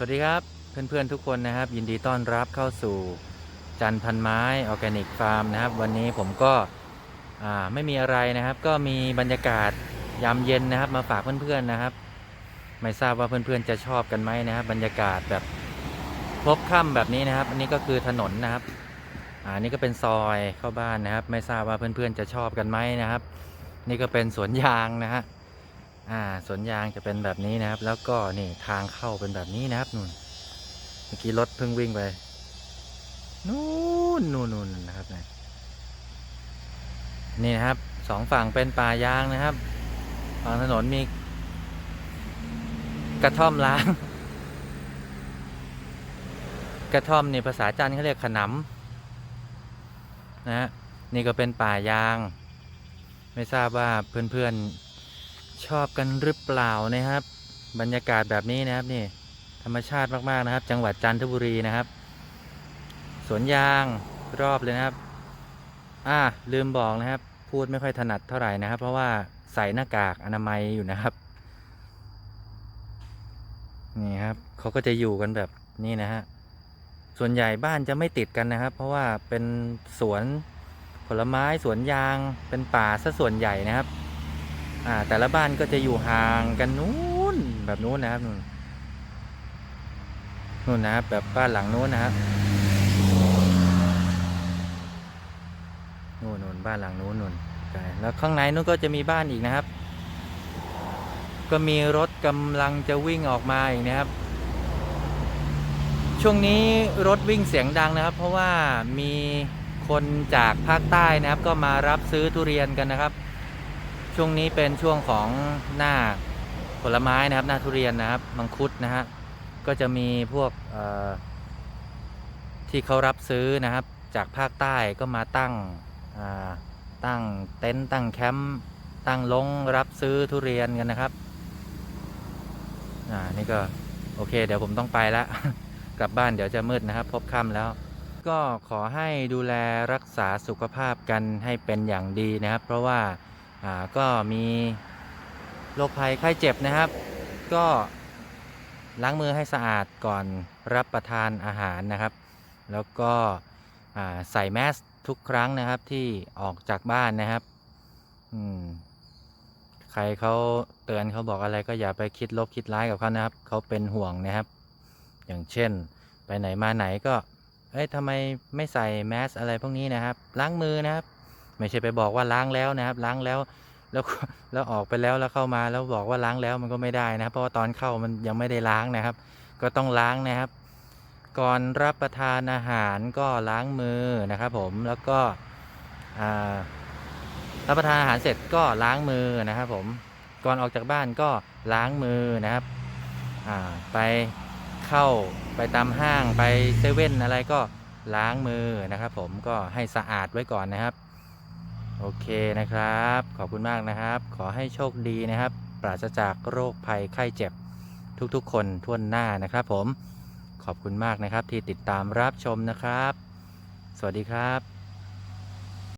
สวัสดีครับเพื่อนๆทุกคนนะครับ ยินดีต้อนรับเข้าสู่จันพันไม้ออร์แกนิกฟาร์มนะครับ วันนี้ผมก็ไม่มีอะไรนะครับ ก็มีบรรยากาศยามเย็นนะครับ มาฝากเพื่อนๆนะครับ ไม่ทราบว่าเพื่อนๆจะชอบกันไหมนะครับ บรรยากาศแบบพบค่ำแบบนี้นะครับ อันนี้ก็คือถนนนะครับอ่านี่ก็เป็นซอยเข้าบ้านนะครับ ไม่ทราบว่าเพื่อนๆจะชอบกันไหมนะครับ นี่ก็เป็นสวนยางนะฮะ อ่าสวนยางจะเป็นแบบนี้นะครับ แล้วก็นี่ทางเข้าเป็นแบบนี้นะครับนู่นเมื่อกี้รถเพิ่งวิ่งไปนู่นนู่นนู่นนะครับนะนี่นะครับสองฝั่งเป็นป่ายางนะครับฝั่งถนนมีกระท่อมล้าง กระท่อมนี่ภาษาจันทร์เขาเรียกขนำนะฮะนี่ก็เป็นป่ายาง ไม่ทราบว่าเพื่อนๆ ชอบกันหรือเปล่านะครับ บรรยากาศแบบนี้นะครับนี่ธรรมชาติมากๆนะครับ จังหวัดจันทบุรีนะครับ สวนยางรอบเลยนะครับ อ่าลืมบอกนะครับ พูดไม่ค่อยถนัดเท่าไหร่นะครับ เพราะว่าใส่หน้ากากอนามัยอยู่นะครับนี่ครับเขาก็จะอยู่กันแบบนี้นะฮะส่วนใหญ่บ้านจะไม่ติดกันนะครับ เพราะว่าเป็นสวนผลไม้สวนยางเป็นป่าซะส่วนใหญ่นะครับ อ่า แต่ละบ้านก็จะอยู่ห่างกันนู้นแบบนู้นนะครับนู่นนู่นนะครับแบบบ้านหลังนู้นนะครับนู่นนู่นบ้านหลังนู้นนู่นแล้วข้างในนู้นก็จะมีบ้านอีกนะครับ ก็มีรถกำลังจะวิ่งออกมาอีกนะครับ ช่วงนี้รถวิ่งเสียงดังนะครับ เพราะว่ามีคนจากภาคใต้นะครับ ก็มารับซื้อทุเรียนกันนะครับ ช่วงนี้เป็นช่วงของหน้าผลไม้นะครับ หน้าทุเรียนนะครับ มังคุดนะฮะ ก็จะมีพวกที่เขารับซื้อนะครับ จากภาคใต้ก็มาตั้งตั้งเต็นท์ตั้งแคมป์ตั้งลงรับซื้อทุเรียนกันนะครับ อ่า นี่ก็โอเค เดี๋ยวผมต้องไปแล้วกลับบ้านเดี๋ยวจะมืดนะครับ พบค่ำแล้ว ก็ขอให้ดูแลรักษาสุขภาพกันให้เป็นอย่างดีนะครับ เพราะว่า อ่าก็มีโรคภัยไข้เจ็บนะครับ ก็ล้างมือให้สะอาดก่อนรับประทานอาหารนะครับ แล้วก็ใส่แมสทุกครั้งนะครับที่ออกจากบ้านนะครับอืมใครเขาเตือนเขาบอกอะไรก็อย่าไปคิดลบคิดร้ายกับเขานะครับ เขาเป็นห่วงนะครับ อย่างเช่น ไปไหนมาไหนก็ เอ้ยทำไมไม่ใส่แมสอะไรพวกนี้นะครับ ล้างมือนะครับ ไม่ใช่ไปบอกว่าล้างแล้วนะครับ ล้างแล้วแล้วแล้วออกไปแล้วแล้วเข้ามาแล้วบอกว่าล้างแล้วมันก็ไม่ได้นะครับ เพราะว่าตอนเข้ามันยังไม่ได้ล้างนะครับ ก็ต้องล้างนะครับ ก่อนรับประทานอาหารก็ล้างมือนะครับ ผมแล้วก็รับประทานอาหารเสร็จก็ล้างมือนะครับ ผมก่อนออกจากบ้านก็ล้างมือนะครับไปเข้าไปตามห้างไปเซเว่นอะไรก็ล้างมือนะครับ ผมก็ให้สะอาดไว้ก่อนนะครับ โอเคนะครับ ขอบคุณมากนะครับ ขอให้โชคดีนะครับ ปราศจากโรคภัยไข้เจ็บทุกๆ คนทั่วหน้านะครับผม ขอบคุณมากนะครับที่ติดตามรับชมนะครับ สวัสดีครับ